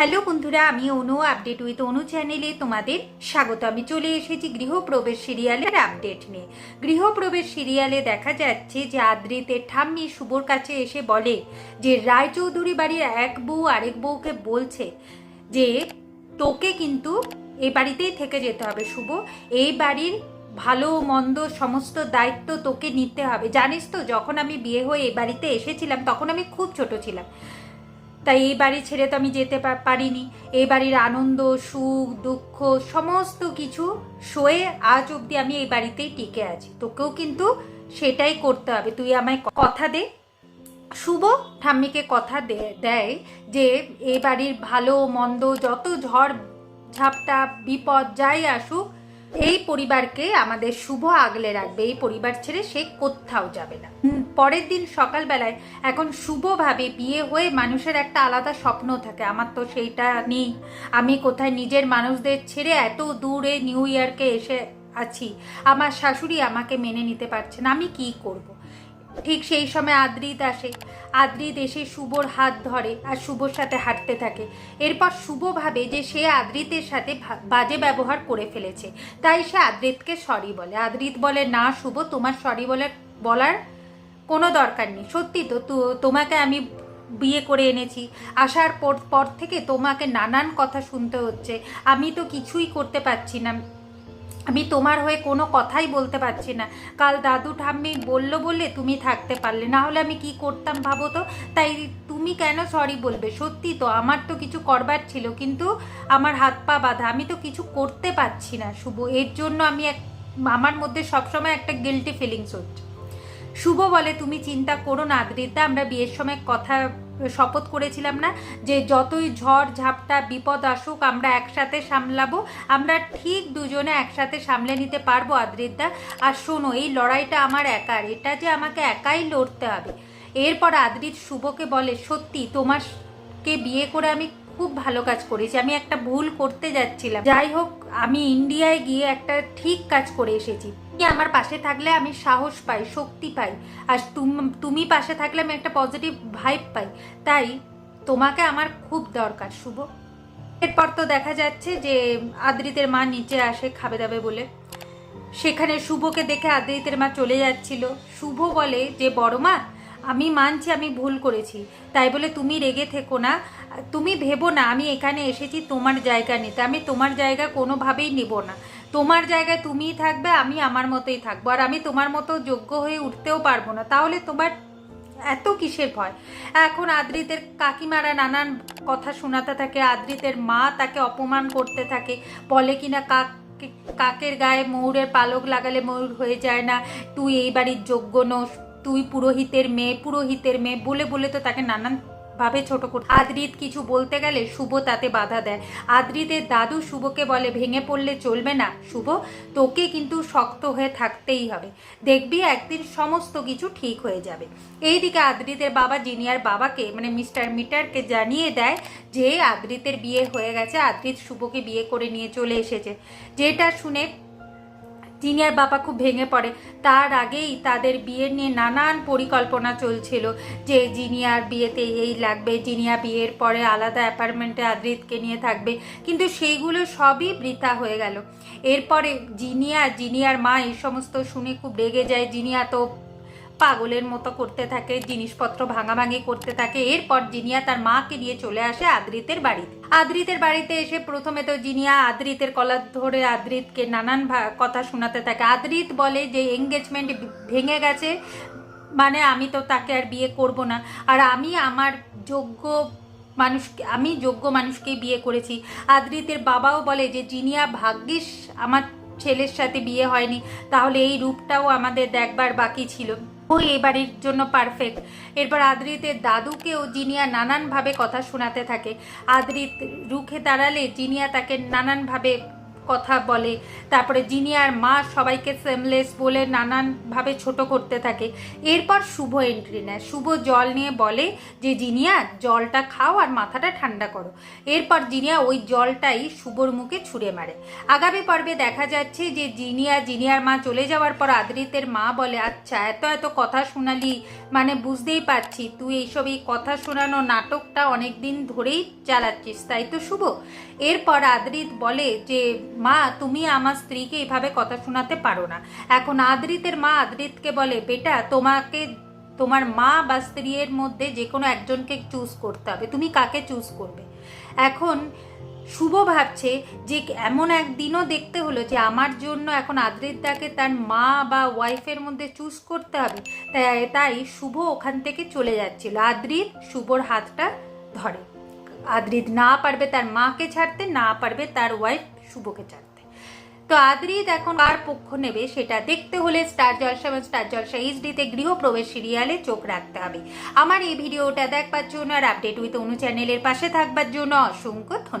Hello বন্ধুরা, আমি অনু update with অনু চ্যানেলে তোমাদের স্বাগত। আমি চলে এসেছি গৃহপ্রবেশ সিরিয়ালের আপডেট নিয়ে। গৃহপ্রবেশ সিরিয়ালে দেখা যাচ্ছে যে আদ্রিতের ঠাম্মি শুভর কাছে এসে বলে যে, রায়চৌধুরী বাড়ির এক বউ আরেক বউকে বলছে যে, তোকে কিন্তু এই বাড়িতেই থেকে যেতে হবে শুভ। এই বাড়ির ভালো মন্দ সমস্ত দায়িত্ব তোকে নিতে হবে। জানিস তো, যখন আমি বিয়ে হয়ে এই বাড়িতে এসেছিলাম, তখন আমি খুব ছোট ছিলাম। তাই এই বাড়ি ছেড়ে তো আমি যেতে পারিনি। এই বাড়ির আনন্দ, সুখ, দুঃখ, সমস্ত কিছু সয়ে আজ অবধি আমি এই বাড়িতেই টিকে আছি। তোকেও কিন্তু সেটাই করতে হবে। তুই আমায় কথা দে। শুভ ঠাম্মিকে কথা দেয় যে, এই বাড়ির ভালো, মন্দ, যত ঝড়, ঝাপটা, বিপদ, যাই আসুক এই পরিবারকে আমাদের শুভ আগলে রাখবে এই পরিবার ছেড়ে সে কোথাও যাবে না। পরের দিন সকালবেলায় এখন শুভভাবে বিয়ে হয়ে মানুষের একটা আলাদা স্বপ্ন থাকে আমার তো সেইটা নেই। আমি কোথায় নিজের মানুষদের ছেড়ে এত দূরে নিউ ইয়ারকে এসে আছি আমার শাশুড়ি আমাকে মেনে নিতে পারছে না আমি কি করব। ঠিক সেই সময় আদ্রিত আসে। আদ্রিত এসে শুভর হাত ধরে আর শুভর সাথে হাঁটতে থাকে। এরপর শুভ ভাবে যে সে আদ্রিতের সাথে বাজে ব্যবহার করে ফেলেছে। তাই সে আদ্রিতকে সরি বলে। আদ্রিত বলে, না শুভ, তোমার সরি বলে বলার কোনো দরকার নেই। সত্যি তো- তোমাকে আমি বিয়ে করে এনেছি। আসার পর পর থেকে তোমাকে নানান কথা শুনতে হচ্ছে। আমি তো কিছুই করতে পারছি না। আমি তোমার হয়ে কোনো কথাই বলতে পারছি না। কাল দাদু ঠাম্মি বলল বলে তুমি থাকতে পারলে, না হলে আমি কি করতাম ভাবো তো? তাই তুমি কেন সরি বলবে? সত্যি তো, আমার তো কিছু করবার ছিল, কিন্তু আমার হাত পা বাঁধা, আমি তো কিছু করতে পারছি না শুভ। এর জন্য আমি এক, আমার মধ্যে সবসময় একটা গিলটি ফিলিংস হচ্ছে। শুভ বলে, তুমি চিন্তা করো না, আদ্রিতা, আমরা বিয়ের সময় কথা শপথ করেছিলাম না যে যতই ঝড়, ঝাপটা, বিপদ আসুক, আমরা একসাথে সামলাবো, আমরা ঠিক দুজনে একসাথে সামলে নিতে পারব, আদ্রিতা আর শোনো, এই লড়াইটা আমার একার, এটা যে আমাকে একাই লড়তে হবে। এরপর আদ্রিত শুভকে বলে, সত্যি তোমারকে বিয়ে করে আমি খুব ভালো কাজ করেছি, আমি একটা ভুল করতে যাচ্ছিলাম। যাই হোক আমি ইন্ডিয়ায় গিয়ে একটা ঠিক কাজ করে এসেছি। আমার পাশে থাকলে আমি সাহস পাই, শক্তি পাই। আর তুমি পাশে থাকলে আমি একটা পজিটিভ ভাইব পাই। তাই তোমাকে আমার খুব দরকার, শুভ। এরপর তো দেখা যাচ্ছে যে আদ্রিতের মা নিচে আসে খাবে দাবে বলে। সেখানে শুভকে দেখে আদ্রিতের মা চলে যাচ্ছিল। শুভ বলে, যে বড় মা আমি মানছি, আমি ভুল করেছি। তাই বলে তুমি রেগে থেকো না। তুমি ভেবো না, আমি এখানে এসেছি তোমার জায়গা নিতে। আমি তোমার জায়গা কোনোভাবেই নেব না। তোমার জায়গায় তুমিই থাকবে, আমি আমার মতোই থাকব। আর আমি তোমার মতো যোগ্য হয়ে উঠতেও পারব না। তাহলে তোমার এত কিসের ভয়? এখন আদ্রিতের কাকিমারা নানান কথা শোনাতে থাকে, আদ্রিতের মা তাকে অপমান করতে থাকে। বলে কিনা, কাক, কাকের গায়ে ময়ূরের পালক লাগালে ময়ূর হয়ে যায় না। তুই এই বাড়ির যোগ্য নোস তুই পুরোহিতের মেয়ে পুরোহিতের মেয়ে বলে বলে তো তাকে নানান ভাবে ছোট করতে আদ্রিত কিছু বলতে গেলে শুভ তাতে বাধা দেয়। আদ্রিতের দাদু শুভকে বলে, ভেঙে পড়লে চলবে না, শুভ। তোকে কিন্তু শক্ত হয়ে থাকতেই হবে। দেখবি একদিন সমস্ত কিছু ঠিক হয়ে যাবে। এইদিকে আদ্রিতের বাবা জিনিয়ার বাবাকে মানে মিস্টার মিটারকে জানিয়ে দেয় যে, আদ্রিতের বিয়ে হয়ে গেছে। আদ্রিত শুভকে বিয়ে করে নিয়ে চলে এসেছে। যেটা শুনে জিনিয়ার বাবা খুব ভেঙে পড়ে। তার আগেই তাদের বিয়ের নিয়ে নানান পরিকল্পনা চলছিল যে জিনিয়ার বিয়েতে এই লাগবে জিনিয়া বিয়ের পরে আলাদা অ্যাপার্টমেন্টে আদৃতকে নিয়ে থাকবে। কিন্তু সেইগুলো সবই বৃথা হয়ে গেল। এরপরে জিনিয়া জিনিয়ার মা এই সমস্ত শুনে খুব রেগে যায় জিনিয়া তো পাগলের মতো করতে থাকে, জিনিসপত্র ভাঙাভাঙি করতে থাকে। এরপর জিনিয়া তার মাকে নিয়ে চলে আসে আদ্রিতের বাড়িতে। আদ্রিতের বাড়িতে এসে প্রথমে তো জিনিয়া আদ্রিতের কলার ধরে আদ্রিতকে নানান কথা শোনাতে থাকে। আদ্রিত বলে যে এঙ্গেজমেন্ট ভেঙে গেছে। মানে আমি তো তাকে আর বিয়ে করব না। আর আমি আমার যোগ্য মানুষকে আমি যোগ্য মানুষকেই বিয়ে করেছি। আদ্রিতের বাবাও বলে যে, জিনিয়া, ভাগ্যিস, আমার ছেলের সাথে বিয়ে হয়নি। তাহলে এই রূপটাও আমাদের দেখবার বাকি ছিল। ও এই বাড়ির জন্য পারফেক্ট এরপর আদ্রিতের দাদুকেও জিনিয়া নানানভাবে কথা শোনাতে থাকে। আদ্রিত রুখে দাঁড়ালে জিনিয়া তাকে নানানভাবে কথা বলে। তারপরে জিনিয়ার মা সবাইকে সেমলেস বলে নানানভাবে ছোট করতে থাকে। এরপর শুভ এন্ট্রি নেয়। শুভ জল নিয়ে বলে যে, জিনিয়া, জলটা খাও আর মাথাটা ঠান্ডা করো। এরপর জিনিয়া ওই জলটাই শুভর মুখে ছুঁড়ে মারে। আগামী পর্বে দেখা যাচ্ছে যে, জিনিয়া, জিনিয়ার মা চলে যাওয়ার পর আদ্রিতের মা বলে আচ্ছা এত এত কথা শোনালি মানে বুঝতেই পারছি, তুই এইসব এই কথা শোনানো নাটকটা অনেক দিন ধরেই চালাচ্ছিস, তাই তো শুভ? এরপর আদ্রিত বলে যে মা, তুমি আমার স্ত্রীকে এভাবে কথা শোনাতে পারো না। এখন আদ্রিতের মা আদ্রিতকে বলে, বেটা, তোমাকে, তোমার মা বা স্ত্রীর মধ্যে যে কোনো একজনকে চুজ করতে হবে। তুমি কাকে চুজ করবে? এখন শুভ ভাবছে যে এমন একদিনও দেখতে হলো যে আমার জন্য এখন আদ্রিতাকে তার মা বা ওয়াইফের মধ্যে চুজ করতে হবে। তাই তাই শুভ ওখান থেকে চলে যাচ্ছিল। আদ্রিত শুভর হাতটা ধরে। আদ্রিত না পারবে তার মাকে ছাড়তে, না পারবে তার ওয়াইফ শুভকে জানতে। তো আদ্রিত এখন কার পক্ষ নেবে সেটা দেখতে হলে স্টার জলসা এবং স্টার জলসা এইচডিতে গৃহপ্রবেশ সিরিয়ালে চোখ রাখতে হবে। আমার এই ভিডিওটা দেখবার জন্য আর আপডেট উইথ অনু চ্যানেলের পাশে থাকবার জন্য অসংখ্য ধন্যবাদ।